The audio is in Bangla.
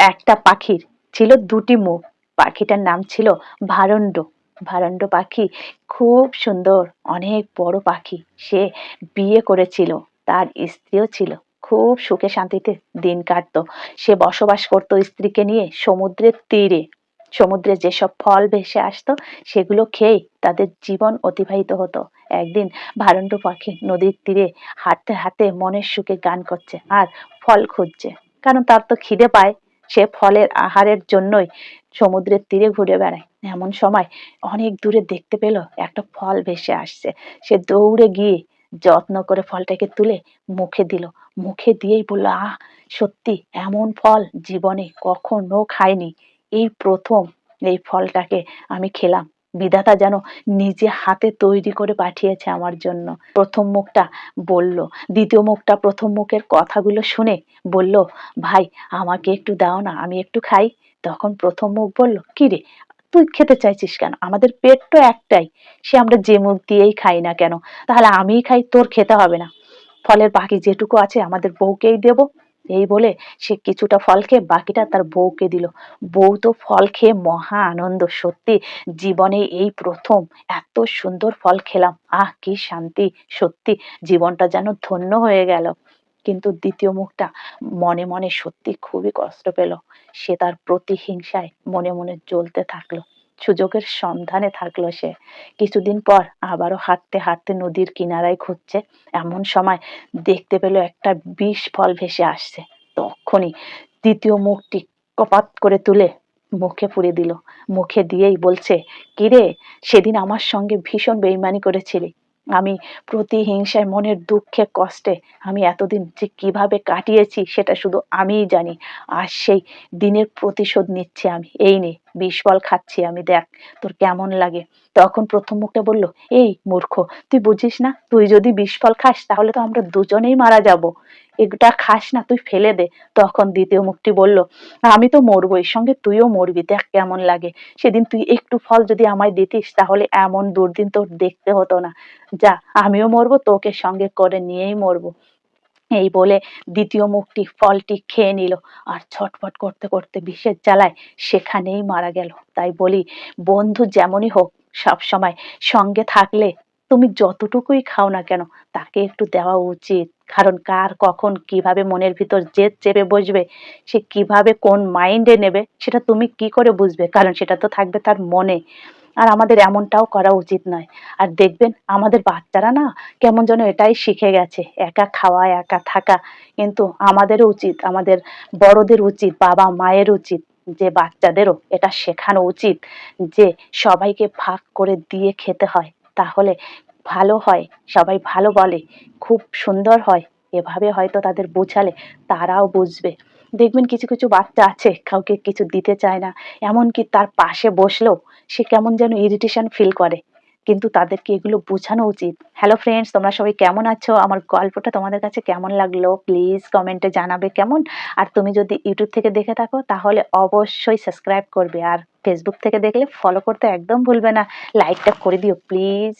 একটা পাখির ছিল দুটি মুখ। পাখিটার নাম ছিল ভারণ্ড ভারণ্ড পাখি খুব সুন্দর, অনেক বড় পাখি। সে বিয়ে করেছিল, তার স্ত্রীও ছিল। খুব সুখে শান্তিতে দিন কাটতো। সে বসবাস করতো স্ত্রীকে নিয়ে সমুদ্রের তীরে। সমুদ্রে যেসব ফল ভেসে আসতো, সেগুলো খেয়েই তাদের জীবন অতিবাহিত হতো। একদিন ভারণ্ড পাখি নদীর তীরে হাঁটতে হাঁটতে মনের সুখে গান করছে আর ফল খুঁজছে। কারণ তার তো খিদে পায়। সে ফলের আহারের জন্যই সমুদ্রের তীরে ঘুরে বেড়ায়। এমন সময় অনেক দূরে দেখতে পেল একটা ফল ভেসে আসছে। সে দৌড়ে গিয়ে যত্ন করে ফলটাকে তুলে মুখে দিল। মুখে দিয়েই বলল, আহ, সত্যি এমন ফল জীবনে কখনো খাইনি। এই প্রথম এই ফলটাকে আমি খেলাম। বিধাতা যেন নিজে হাতে তৈরি করে পাঠিয়েছে আমার জন্য। প্রথম মুখটা বলল, দ্বিতীয় মুখটা প্রথম মুখের কথাগুলো শুনে বলল, ভাই, আমাকে একটু দাও না, আমি একটু খাই। তখন প্রথম মুখ বলল, কি রে, তুই খেতে চাইছিস কেন? আমাদের পেট তো একটাই, সে আমরা যে মুখ দিয়েই খাই না কেন? তাহলে আমিই খাই, তোর খেতে হবে না। ফলের বাকি যেটুকু আছে, আমাদের বউকেই দেব। এই বলে সে কিছুটা ফল খেয়ে বাকিটা তার বউকে দিল। বউ তো ফল খেয়ে মহা আনন্দ। সত্যি জীবনে এই প্রথম এত সুন্দর ফল খেলাম। আহ, কি শান্তি। সত্যি জীবনটা যেন ধন্য হয়ে গেল। কিন্তু দ্বিতীয় মুখটা মনে মনে সত্যি খুবই কষ্ট পেল। সে তার প্রতিহিংসায় মনে মনে জ্বলতে থাকল। সুযোগের সন্ধানে থাকল সে। কিছুদিন পর আবারও হাঁটতে হাঁটতে নদীর কিনারায় খুঁজছে এমন সময় দেখতে পেল একটা বিষ ফল ভেসে আসছে। তখনই দ্বিতীয় মুখটি কপাত করে তুলে মুখে পুরে দিল। মুখে দিয়েই বলছে, কিরে, সেদিন আমার সঙ্গে ভীষণ বেইমানি করেছিলি। আমি প্রতিহিংসায় মনের দুঃখে, কষ্টে আমি এতদিন যে কীভাবে কাটিয়েছি সেটা শুধু আমিই জানি। আর সেই দিনের প্রতিশোধ নিচ্ছি আমি। এই নে। বিষ ফল খাচ্ছি আমি, দেখ তোর কেমন লাগে। তখন প্রথম মুখটা বলল, এই মূর্খ, তুই বুঝিস না? তুই যদি বিষ ফল খাস, তাহলে তো আমরা দুজনেই মারা যাব। এটা খাস না, তুই ফেলে দে। তখন দ্বিতীয় মুখটি বলল, আমি তো মরবো, এর সঙ্গে তুইও মরবি, দেখ কেমন লাগে। সেদিন তুই একটু ফল যদি আমায় দিতিস, তাহলে এমন দুর্দিন তোর দেখতে হতো না। যা, আমিও মরবো, তোকে সঙ্গে করে নিয়েই মরবো। এই বলে দ্বিতীয় মুখটি ফলটি খেয়ে নিল আর ছটফট করতে করতে বিষের জ্বালায় সেখানেই মারা গেল। তাই বলি, বন্ধু যেমনই হোক সব সময় সঙ্গে থাকলে তুমি যতটুকুই খাও না কেন, তাকে একটু দেওয়া উচিত। কারণ কার কখন কীভাবে মনের ভিতর জেদ চেপে বসবে, সে কীভাবে কোন মাইন্ডে নেবে, সেটা তুমি কি করে বুঝবে? কারণ সেটা তো থাকবে তার মনে। আর আমাদের এমনটাও করা উচিত নয়। আর দেখবেন, আমাদের বাচ্চারা না কেমন যেন এটাই শিখে গেছে, একা খাওয়া, একা থাকা। কিন্তু আমাদেরও উচিত, আমাদের বড়দের উচিত, বাবা মায়ের উচিত, যে বাচ্চাদেরও এটা শেখানো উচিত, যে সবাইকে ভাগ করে দিয়ে খেতে হয়। তাহলে ভালো হয়, সবাই ভালো বলে, খুব সুন্দর হয়, এভাবে হয়তো তাদের বোঝালে তারাও বুঝবে। দেখবেন কিছু কিছু বাচ্চা আছে, কাউকে কিছু দিতে চায় না, এমনকি তার পাশে বসলেও সে কেমন যেন ইরিটেশন ফিল করে। কিন্তু তাদেরকে এগুলো বোঝানো উচিত। হ্যালো ফ্রেন্ডস তোমরা সবাই কেমন আছো? আমার গল্পটা তোমাদের কাছে কেমন লাগল? প্লিজ কমেন্টে জানাবে কেমন? আর তুমি যদি ইউটিউব থেকে দেখে থাকো, তাহলে অবশ্যই সাবস্ক্রাইব করবে। আর ফেসবুক থেকে দেখলে ফলো করতে একদম ভুলবে না। লাইকটা করে দিও প্লিজ